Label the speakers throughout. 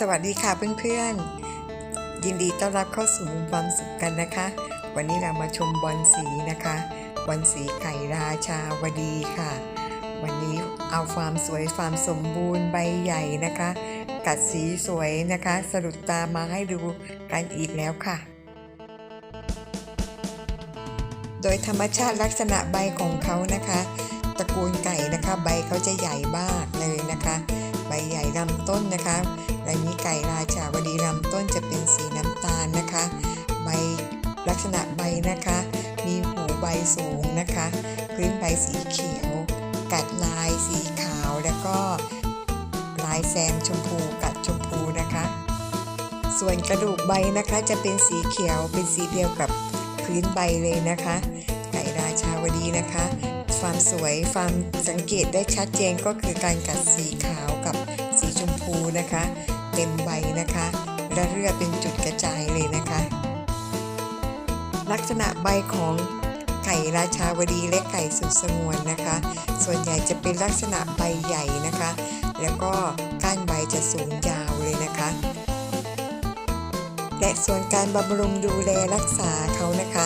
Speaker 1: สวัสดีค่ะเพื่อนๆ ยินดีต้อนรับเข้าสู่มุมความสุขกันนะคะ วันนี้เรามาชมบอลสีนะคะบอลสีไก่ราชาวดีค่ะ วันนี้เอาความสวยความสมบูรณ์ใบใหญ่นะคะ กัดสีสวยนะคะสะดุดตามาให้ดูกันอีกแล้วค่ะ โดยธรรมชาติลักษณะใบของเขานะคะ ตระกูลไก่นะคะ ใบเขาจะใหญ่มากเลยนะคะ ใบใหญ่ลำต้นนะคะใบนี้ไก่ราชาวดีลำต้นจะเป็นสีน้ำตาลนะคะ ใบลักษณะใบนะคะ มีหูใบสูงนะคะพื้นใบสีเขียว กัดลายสีขาวแล้วก็ลายแซมชมพูกัดชมพูนะคะ ส่วนกระดูกใบนะคะจะเป็นสีเขียวเป็นสีเดียวกับพื้นใบเลยนะคะ ไก่ราชาวดีนะคะ ความสวยความสังเกตได้ชัดเจนก็คือการกัดสีขาวกับสีชมพูนะคะ เต็มใบนะคะและเรือเป็นจุดกระจายเลยนะคะ ลักษณะใบของไก่ราชาวดีและไก่สุดสงวนนะคะ ส่วนใหญ่จะเป็นลักษณะใบใหญ่นะคะ แล้วก็ก้านใบจะสูงยาวเลยนะคะ และส่วนการบำรุงดูแลรักษาเขานะคะ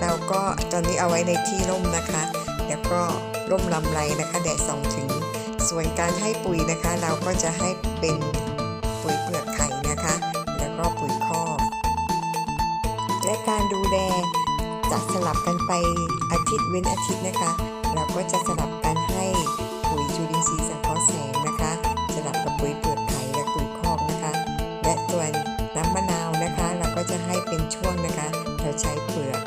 Speaker 1: เราก็ตอนนี้เอาไว้ในที่ร่มนะคะ แล้วก็ร่มลำไรนะคะแดดส่องถึง ส่วนการให้ปุ๋ยนะคะ เราก็จะให้เป็นปุ๋ยเปลือกไข่นะคะ แล้วก็ปุ๋ยคอกและการดูแลจะสลับกันไปอาทิตย์เว้นอาทิตย์นะคะ เราก็จะสลับกันให้ปุ๋ยจุลินทรีย์สังเคราะห์แสงนะคะ สลับกับปุ๋ยเปลือกไข่และปุ๋ยคอกนะคะ และส่วนน้ำมะนาวนะคะ เราก็จะให้เป็นช่วงนะคะ เราใช้เปลือก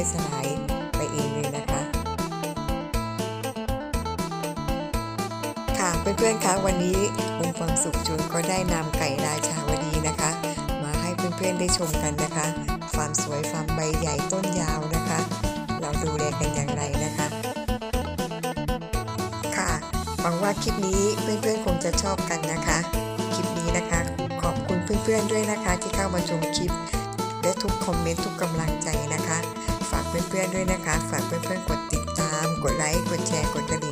Speaker 1: ก็ให้เขาย่อยสลายไปเองเลยนะคะ ค่ะเพื่อนๆคะวันนี้มุมความสุขจูนก็ได้นำไก่ราชาวดีนะคะ มาให้เพื่อนๆได้ชมกันนะคะ ความสวยความใบใหญ่ต้นยาวนะคะ เราดูแลกันอย่างไรนะคะค่ะหวังว่าคลิปนี้เพื่อนๆคงจะชอบกันนะคะคลิปนี้นะคะ ขอบคุณเพื่อนๆด้วยนะคะที่เข้ามาชมคลิปและทุกคอมเมนต์ทุกกำลังใจนะคะ เพื่อนๆด้วยนะคะ ฝากเพื่อนๆกดติดตาม กดไลค์ กดแชร์ กดกระดิ